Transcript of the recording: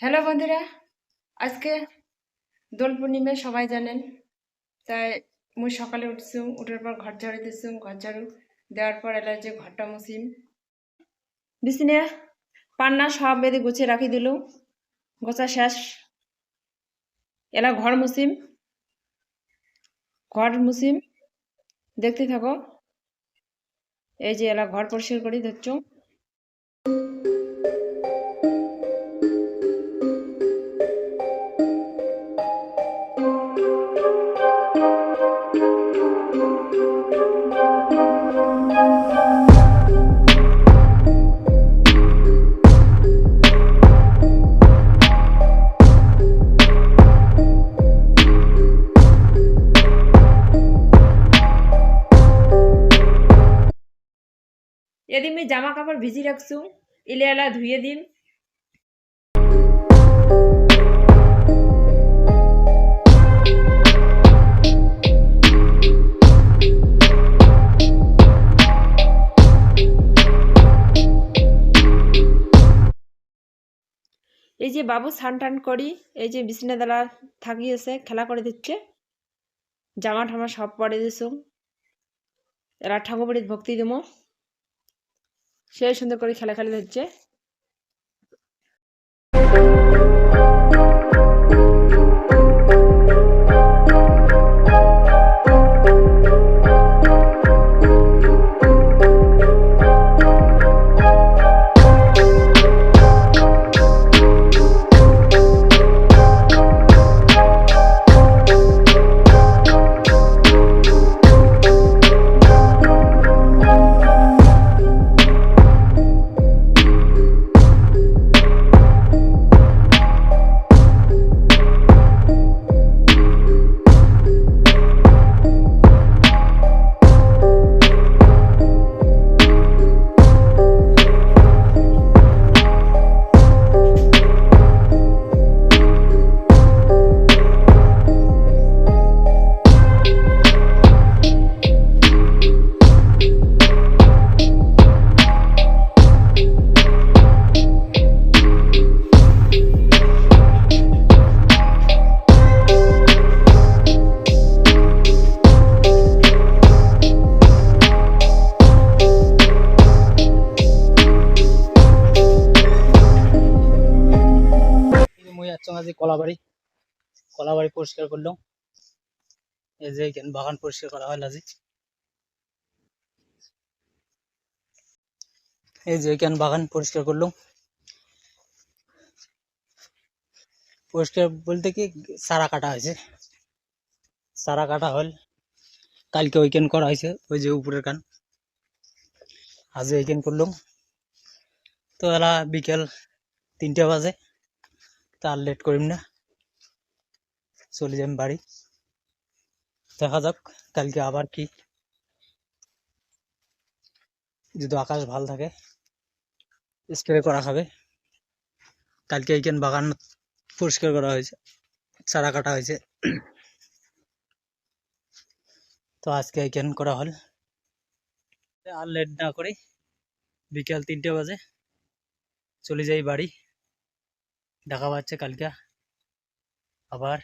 Hello বন্ধুরা, আজকে দোল পূর্ণিমা, সবাই জানেন। তাই মুই সকালে উঠছুম উঠার পর ঘর ঝাড়ু দিছুম ঘর ঝাড়ু দেওয়ার পর এলা যে ঘরটা মুছিম বিছনে, পান্না সব বেঁধে গুছিয়ে রাখি দিল। গোছা শেষ। এলা ঘর মুছিম ঘর মুছিম দেখতে থাকো। এই যে এলা ঘর পরিষ্কার করি ধরছ এদিন আমি জামা কাপড় ভিজি রাখছু ইলে এলা ধুয়ে দিম। এই যে বাবু স্নান টান করি, এই যে বিছনা দালা থাকিয়েছে খেলা করে দিচ্ছে। জামা ঠামা সব পরে দিছু। এরা ঠাকুর বাড়ির ভক্তি দেবো সে সুন্দর করে খেলা খেলে যে মুই কলাবাড়ি কলাবাড়ি পরিষ্কার করলাম এই যে এখানে বাগান পরিষ্কার করা হয় আজি এই যে এখানে বাগান পরিষ্কার করলাম পরিষ্কার বলতে কি, চারা কাটা হয়েছে। চারা কাটা হল, কালকে ওইখান করা হয়েছে, ওই যে উপরের কান। আজ এইখান করলাম তো এলা বিকেল তিনটা বাজে। তার লেট করিম না। চলে যাম বাড়ি। দেখা যাক, কালকে আবার কি। যদি আকাশ ভালো থাকে স্প্রে করা খাবে কালকে এইখান বাগান পরিষ্কার করা হয়েছে, চারা কাটা হয়েছে। তো আজকে এইখান করা হল। আর লেট না করে বিকেল তিনটে বাজে। চলে যাই বাড়ি। দেখা পাচ্ছে কালকে আবার